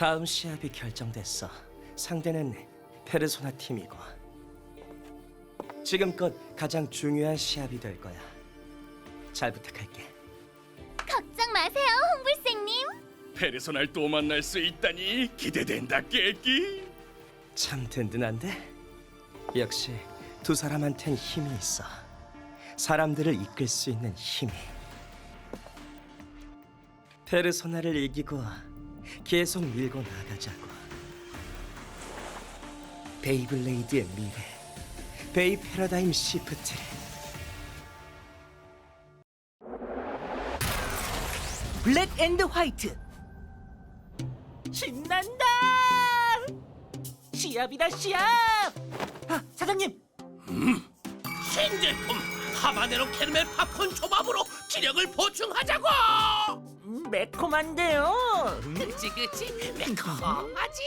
다음 시합이 결정됐어. 상대는 페르소나 팀이고 지금껏 가장 중요한 시합이 될 거야. 잘 부탁할게. 걱정 마세요, 홍불생님. 페르소나를 또 만날 수 있다니 기대된다 깨끼 참 든든한데? 역시 두 사람한텐 힘이 있어. 사람들을 이끌 수 있는 힘이. 페르소나를 이기고 계속 밀고 나가자고. 베이블레이드의 미래, 베이 패러다임 시프트를. 블랙 앤드 화이트. 신난다! 시합이다 시합! 아 사장님! 신제품! 하바네로 캐러멜 팝콘 초밥으로 기력을 보충하자고! 음, 매콤한데요 그치 그치 매콤하지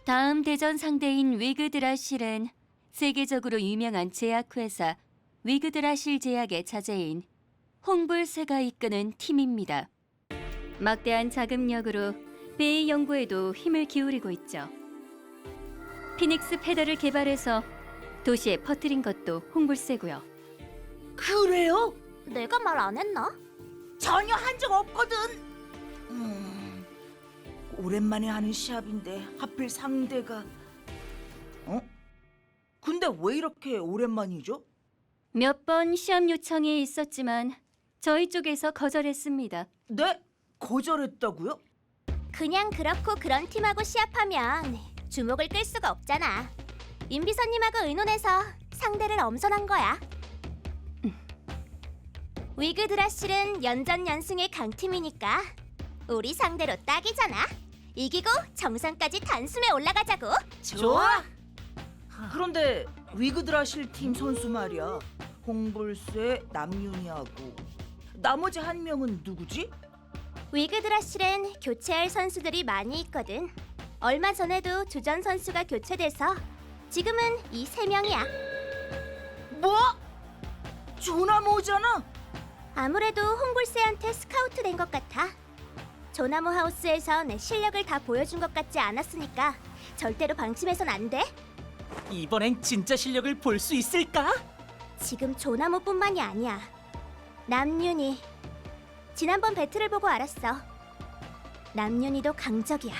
다음 대전 상대인 위그드라실은 세계적으로 유명한 제약회사 위그드라실 제약의 자재인 홍불세가 이끄는 팀입니다. 막대한 자금력으로 베이 연구에도 힘을 기울이고 있죠. 피닉스 패더를 개발해서 도시에 퍼뜨린 것도 홍불세고요. 그래요? 내가 말 안 했나? 전혀 한 적 없거든 음, 오랜만에 하는 시합인데 하필 상대가 어? 근데 왜 이렇게 오랜만이죠? 몇 번 시합 요청이 있었지만 저희 쪽에서 거절했습니다. 네? 거절했다고요? 그냥 그렇고 그런 팀하고 시합하면 주목을 끌 수가 없잖아. 임 비서님하고 의논해서 상대를 엄선한 거야. 위그드라실은 연전 연승의 강팀이니까 우리 상대로 딱이잖아. 이기고 정상까지 단숨에 올라가자고. 좋아. 그런데 위그드라실 팀 선수 말이야. 홍불세, 남윤이하고 나머지 한 명은 누구지? 위그드라실엔 교체할 선수들이 많이 있거든. 얼마 전에도 주전 선수가 교체돼서 지금은 이 세 명이야. 뭐? 조나모잖아. 아무래도 홍불세한테 스카우트 된 것 같아. 조나무 하우스에서 내 실력을 다 보여준 것 같지 않았으니까 절대로 방심해선 안 돼. 이번엔 진짜 실력을 볼 수 있을까? 지금 조나무뿐만이 아니야. 남윤이. 지난번 배틀을 보고 알았어. 남윤이도 강적이야.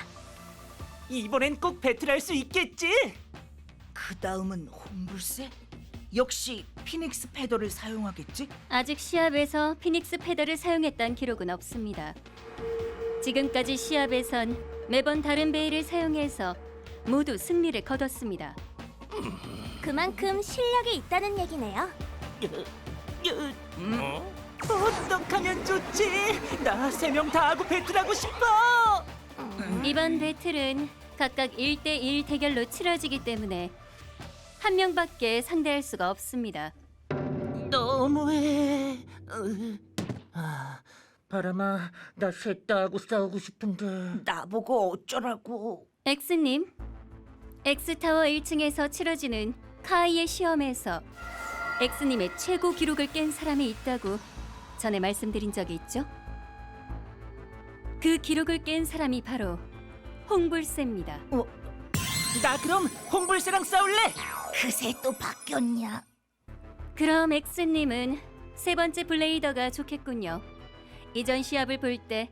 이번엔 꼭 배틀할 수 있겠지? 그 다음은 홍불세? 역시 피닉스 패더를 사용하겠지? 아직 시합에서 피닉스 패더를 사용했던 기록은 없습니다. 지금까지 시합에선 매번 다른 베일을 사용해서 모두 승리를 거뒀습니다. 그만큼 실력이 있다는 얘기네요. 어? 어떡하면 좋지? 나 세 명 다 하고 배틀하고 싶어! 이번 배틀은 각각 1대1 대결로 치러지기 때문에 한 명밖에 상대할 수가 없습니다. 너무해. 으, 아, 바람아, 나 셋다 하고 싸우고 싶은데. 나보고 어쩌라고? 엑스님, 엑스타워 1층에서 치러지는 카이의 시험에서 엑스님의 최고 기록을 깬 사람이 있다고 전에 말씀드린 적이 있죠? 그 기록을 깬 사람이 바로 홍불세입니다. 나 그럼 홍불새랑 싸울래? 그새 또 바뀌었냐? 그럼 엑스님은 세 번째 블레이더가 좋겠군요. 이전 시합을 볼 때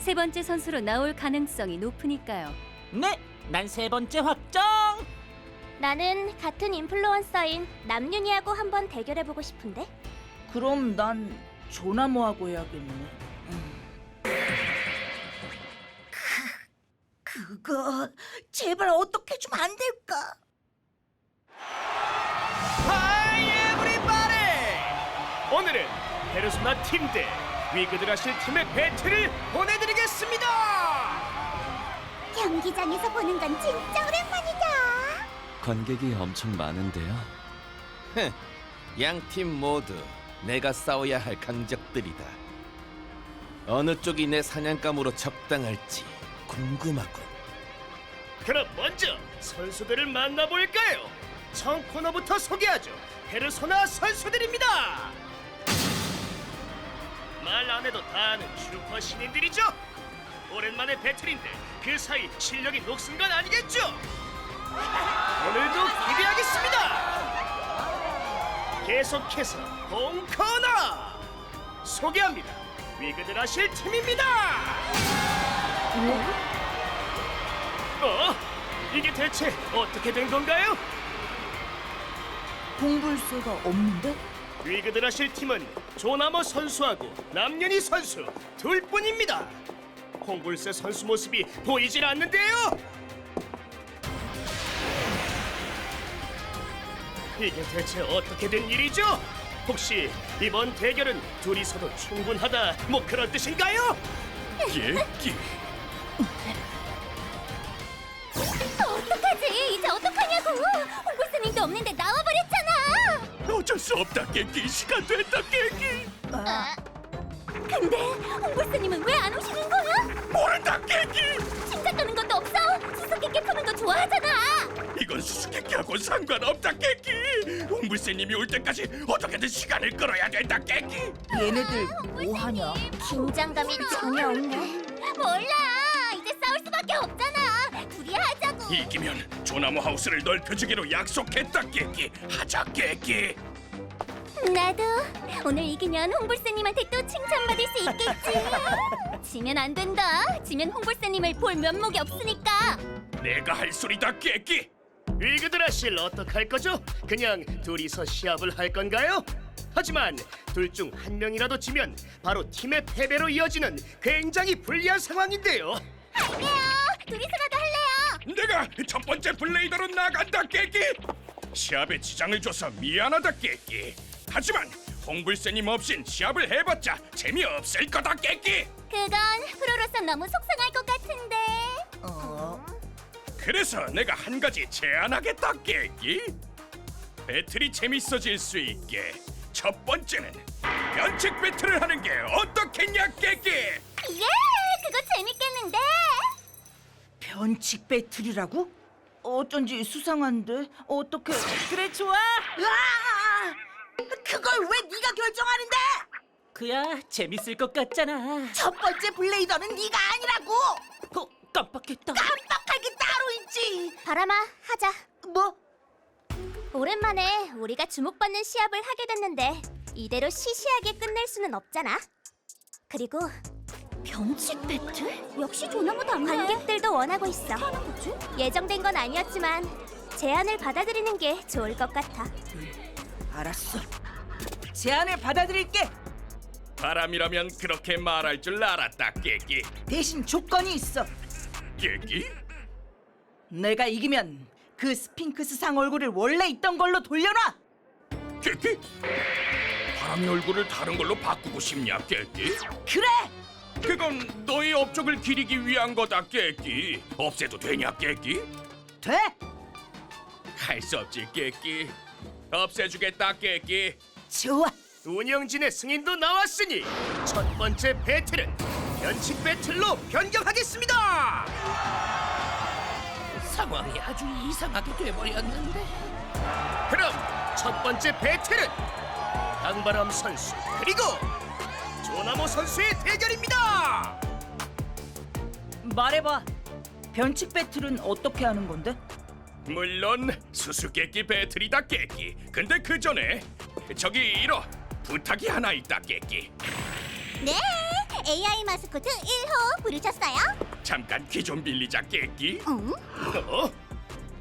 세 번째 선수로 나올 가능성이 높으니까요. 네, 난 세 번째 확정. 나는 같은 인플루언서인 남윤이하고 한번 대결해보고 싶은데. 그럼 난 조나모하고 해야겠네. 음. 그, 그거 제발 어떻게 좀 안 될까? 하이 에브리바디 오늘은 페르소나 팀 대 위그드라실 팀의 배틀을 보내드리겠습니다 경기장에서 보는 건 진짜 오랜만이다. 관객이 엄청 많은데요. 양 팀 모두 내가 싸워야 할 강적들이다 어느 쪽이 내 사냥감으로 적당할지 궁금하군 그럼 먼저 선수들을 만나볼까요? 청 코너부터 소개하죠 페르소나 선수들입니다 말 안 해도 다 아는 슈퍼 신인들이죠 오랜만에 배틀인데 그 사이 실력이 녹슨 건 아니겠죠? 오늘도 기대하겠습니다. 계속해서 홈코너 소개합니다. 위그들 하실 팀입니다. 어? 이게 대체 어떻게 된 건가요? 공불쇠가 없는데? 위그들 하실 팀은 조나머 선수하고 남윤희 선수 둘뿐입니다. 홍불세 선수 모습이 보이질 않는데요. 이게 대체 어떻게 된 일이죠? 혹시 이번 대결은 둘이서도 충분하다 뭐 그런 뜻인가요? 예? 어떡하지? 이제 어떡하냐고! 홍보스님도 없는데! 어쩔 수 없다 깨끼 시간 됐다 깨끼 근데 홍보스님은 왜 안 오시는 거야? 모른다 깨끼 침사 떠는 것도 없어? 수수께끼 푸는 거 좋아하잖아! 이건 수수께끼하고 상관없다 깨끼 홍불새님이 올 때까지 어떻게든 시간을 끌어야 된다 깨끼 얘네들 뭐하냐? 긴장감이 전혀 없네. 몰라! 이제 싸울 수밖에 없잖아! 둘이 하자고! 이기면 조나무 하우스를 넓혀주기로 약속했다 깨끼 하자 깨끼 나도 오늘 이기면 홍불새님한테 또 칭찬받을 수 있겠지. 지면 안 된다. 지면 홍불새님을 볼 면목이 없으니까. 내가 할 소리다 깨끼 위그드라실 어떡할 거죠? 그냥 둘이서 시합을 할 건가요? 하지만 둘 중 한 명이라도 지면 바로 팀의 패배로 이어지는 굉장히 불리한 상황인데요 할래요. 둘이서라도 할래요. 내가 첫 번째 블레이더로 나간다 깨끼 시합에 지장을 줘서 미안하다 깨끼 하지만 홍불새님 없인 시합을 해봤자 재미없을 거다 깨끼 그건 프로로서 너무 속상할 것 같은데. 어? 그래서 내가 한 가지 제안하겠다 깨끼 배틀이 재밌어질 수 있게 첫 번째는 면책 배틀을 하는 게 어떻겠냐 깨끼 예! 그거 재밌겠는데? 변칙 배틀이라고? 어쩐지 수상한데 어떻게? 그래 좋아. 으아! 그걸 왜 네가 결정하는데? 그야 재밌을 것 같잖아. 첫 번째 블레이더는 네가 아니라고. 어, 깜빡했다. 깜빡할 게 따로 있지. 바람아, 하자. 뭐? 오랜만에 우리가 주목받는 시합을 하게 됐는데 이대로 시시하게 끝낼 수는 없잖아. 그리고 변칙 배틀? 역시 조나무 당 관객들도 원하고 있어. 예정된 건 아니었지만 제안을 받아들이는 게 좋을 것 같아. 알았어. 제안을 받아들일게. 바람이라면 그렇게 말할 줄 알았다 깨끼 대신 조건이 있어. 깨끼? 내가 이기면 그 스핑크스 상 얼굴을 원래 있던 걸로 돌려놔. 깨끼? 바람의 얼굴을 다른 걸로 바꾸고 싶냐 깨끼? 그래. 그건 너의 업적을 기리기 위한 거다 깨끼 없애도 되냐 깨끼? 돼. 할 수 없지 깨끼 없애주겠다 깨끼 좋아. 운영진의 승인도 나왔으니 첫 번째 배틀은 변칙 배틀로 변경하겠습니다 상황이 아주 이상하게 돼버렸는데 그럼 첫 번째 배틀은 강바람 선수 그리고 조나모 선수의 대결입니다 말해봐. 변칙 배틀은 어떻게 하는 건데? 물론 수수께끼 배틀이다 깨끼 근데 그 전에 저기 이러 부탁이 하나 있다 깨끼 네, AI 마스코트 1호 부르셨어요? 잠깐 귀 좀 빌리자 깨끼 응? 어?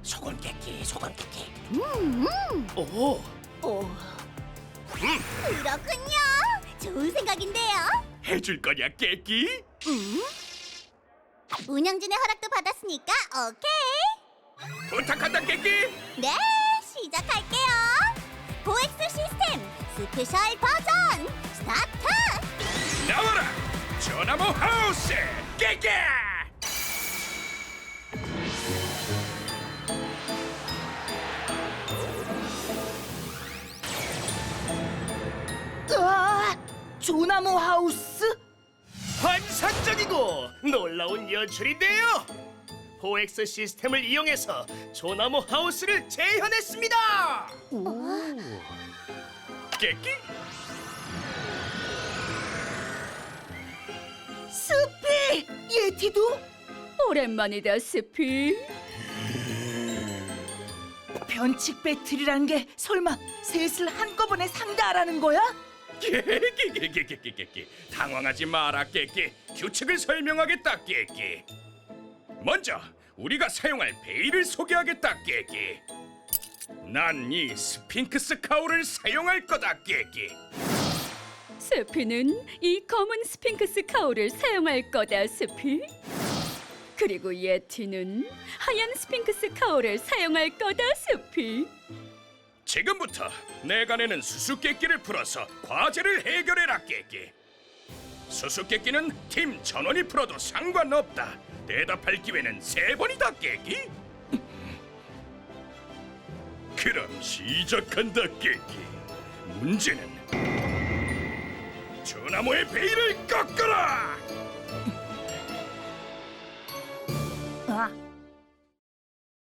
소건 깨끼 소건 깨끼 음, 오 어. 그렇군요. 좋은 생각인데요. 해줄 거냐 깨끼? 운영진의 허락도 받았으니까 오케이. 부탁한다 깨끼 네, 시작할게요. 고엑스 시스템 스페셜 버전 스타트. 나와라 전화모 하우스 깨끼 으아! 조나무 하우스? 환상적이고 놀라운 연출인데요 호엑스 시스템을 이용해서 조나무 하우스를 재현했습니다 깨끼 스피! 얘 예티도? 오랜만이다, 스피. 변칙 배틀이란 게 설마 셋을 한꺼번에 상대하라는 거야? 깨끼 깨끼 깨끼 깨끼 당황하지 마라 깨끼 규칙을 설명하겠다 깨끼 먼저 우리가 사용할 베일을 소개하겠다 깨끼 난이 스핑크스 카울을 사용할 거다 깨끼 스피는 이 검은 스핑크스 카울을 사용할 거다, 스피. 그리고 예티는 하얀 스핑크스 카울을 사용할 거다, 스피. 지금부터 내가 내는 수수께끼를 풀어서 과제를 해결해라 깨끼 수수께끼는 팀 전원이 풀어도 상관없다. 대답할 기회는 세 번이다 깨끼. 그럼 시작한다 깨끼. 문제는 주나무의 베일을 꺾어라